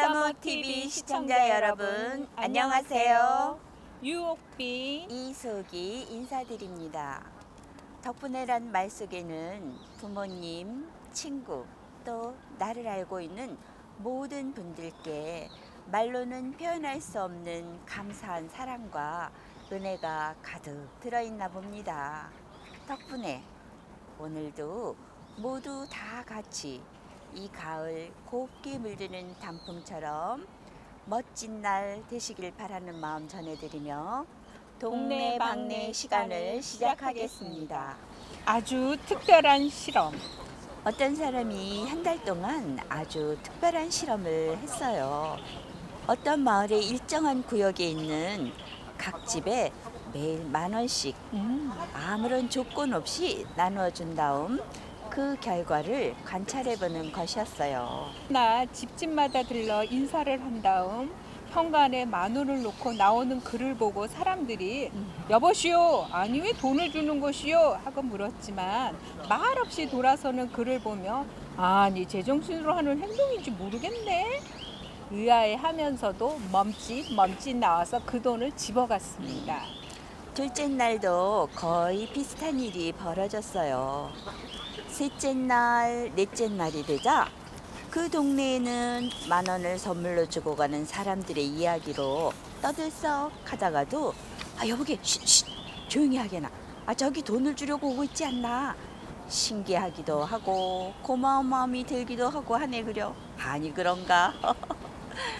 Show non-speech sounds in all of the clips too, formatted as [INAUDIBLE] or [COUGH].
비사모 TV 시청자 여러분 안녕하세요. 유옥빈 이숙이 인사드립니다. 덕분에란 말 속에는 부모님, 친구, 또 나를 알고 있는 모든 분들께 말로는 표현할 수 없는 감사한 사랑과 은혜가 가득 들어있나 봅니다. 덕분에 오늘도 모두 다 같이 이 가을 곱게 물드는 단풍처럼 멋진 날 되시길 바라는 마음 전해드리며 동네 방네 시간을 시작하겠습니다. 아주 특별한 실험 어떤 사람이 한 달 동안 아주 특별한 실험을 했어요. 어떤 마을의 일정한 구역에 있는 각 집에 매일 만 원씩 음, 아무런 조건 없이 나누어 준 다음 그 결과를 관찰해 보는 것이었어요. 나 집집마다 들러 인사를 한 다음 현관에 만 원을 놓고 나오는 글을 보고 사람들이 여보시오 아니 왜 돈을 주는 것이요 하고 물었지만 말없이 돌아서는 글을 보며 아니 제정신으로 하는 행동인지 모르겠네 의아해하면서도 멈칫 멈칫 나와서 그 돈을 집어갔습니다. 둘째 날도 거의 비슷한 일이 벌어졌어요. 셋째 날, 넷째 날이 되자 그 동네에는 만 원을 선물로 주고 가는 사람들의 이야기로 떠들썩 하다가도 아 여보게 쉿, 쉿, 조용히 하게나. 아 저기 돈을 주려고 오고 있지 않나. 신기하기도 하고 고마운 마음이 들기도 하고 하네 그려. 아니 그런가 [LAUGHS]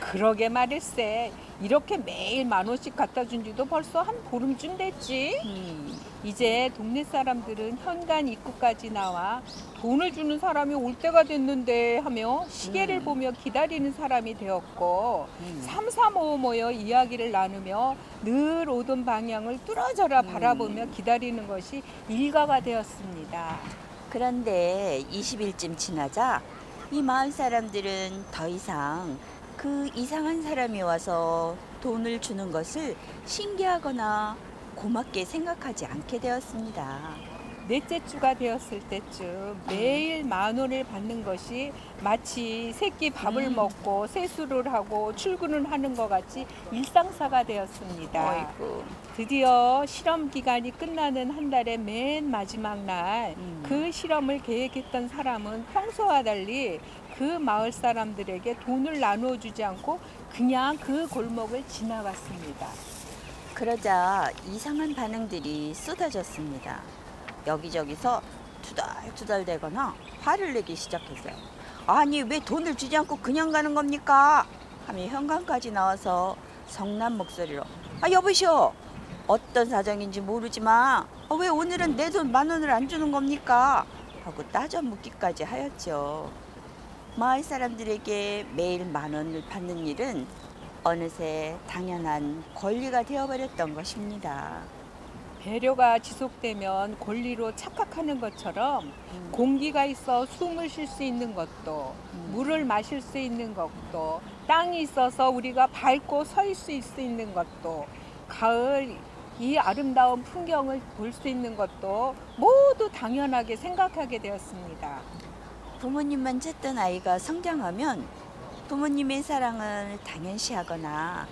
그러게 말일세 이렇게 매일 만 원씩 갖다 준 지도 벌써 한 보름쯤 됐지 음, 이제 동네 사람들은 현관 입구까지 나와 돈을 주는 사람이 올 때가 됐는데 하며 시계를 음. 보며 기다리는 사람이 되었고 음. 삼삼오오 모여 이야기를 나누며 늘 오던 방향을 뚫어져라 음. 바라보며 기다리는 것이 일과가 되었습니다. 그런데 20일쯤 지나자 이 마을 사람들은 더 이상 그 이상한 사람이 와서 돈을 주는 것을 신기하거나 고맙게 생각하지 않게 되었습니다. 넷째 주가 되었을 때쯤 매일 만 원을 받는 것이 마치 새끼 밥을 음. 먹고 세수를 하고 출근을 하는 것 같이 일상사가 되었습니다. 어이구. 드디어 실험 기간이 끝나는 한 달의 맨 마지막 날, 음. 그 실험을 계획했던 사람은 평소와 달리 그 마을 사람들에게 돈을 나누어 주지 않고 그냥 그 골목을 지나갔습니다. 그러자 이상한 반응들이 쏟아졌습니다. 여기저기서 투덜투덜대거나 화를 내기 시작했어요. 아니 왜 돈을 주지 않고 그냥 가는 겁니까? 하며 현관까지 나와서 성난 목소리로 아 여보시오 어떤 사정인지 모르지만 아, 왜 오늘은 내 돈 만 원을 안 주는 겁니까? 하고 따져 묻기까지 하였죠. 마을 사람들에게 매일 만 원을 받는 일은 어느새 당연한 권리가 되어버렸던 것입니다. 배려가 지속되면 권리로 착각하는 것처럼 공기가 있어 숨을 쉴 수 있는 것도 음. 물을 마실 수 있는 것도 땅이 있어서 우리가 밟고 설수 있는 것도 가을 이 아름다운 풍경을 볼 수 있는 것도 모두 당연하게 생각하게 되었습니다. 부모님만 찾던 아이가 성장하면 부모님의 사랑을 당연시하거나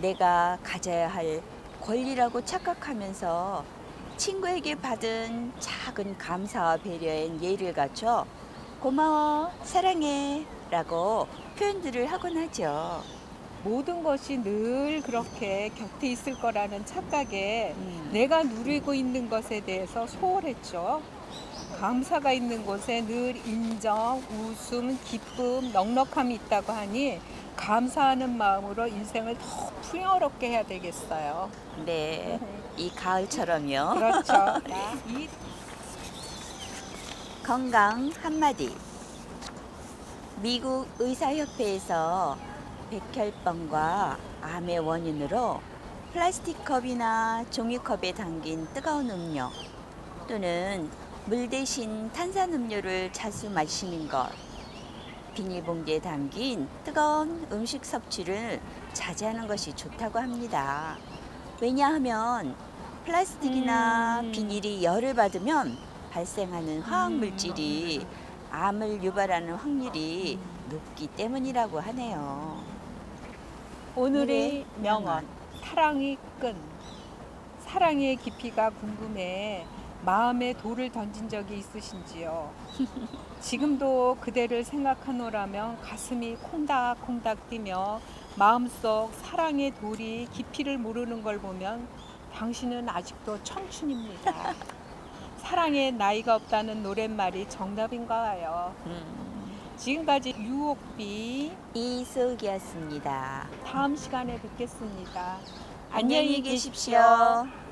내가 가져야 할 권리라고 착각하면서 친구에게 받은 작은 감사와 배려엔 예를 갖춰 고마워, 사랑해 라고 표현들을 하곤 하죠. 모든 것이 늘 그렇게 곁에 있을 거라는 착각에 음. 내가 누리고 있는 것에 대해서 소홀했죠. 감사가 있는 곳에 늘 인정, 웃음, 기쁨, 넉넉함이 있다고 하니 감사하는 마음으로 인생을 더 풍요롭게 해야 되겠어요. 네, 이 가을처럼요. 그렇죠. [LAUGHS] 이 건강 한마디. 미국 의사협회에서 백혈병과 암의 원인으로 플라스틱 컵이나 종이컵에 담긴 뜨거운 음료 또는 물 대신 탄산음료를 자주 마시는 것, 비닐봉지에 담긴 뜨거운 음식 섭취를 자제하는 것이 좋다고 합니다. 왜냐하면 플라스틱이나 음. 비닐이 열을 받으면 발생하는 화학 물질이 암을 유발하는 확률이 높기 때문이라고 하네요. 오늘의 명언 사랑의 끈 사랑의 깊이가 궁금해 마음에 돌을 던진 적이 있으신지요? 지금도 그대를 생각하노라면 가슴이 콩닥콩닥 뛰며 마음속 사랑의 돌이 깊이를 모르는 걸 보면 당신은 아직도 청춘입니다. 사랑에 나이가 없다는 노랫말이 정답인가 봐요. 음, 지금까지 유옥비 이슬기였습니다. 다음 시간에 뵙겠습니다. 안녕히 계십시오.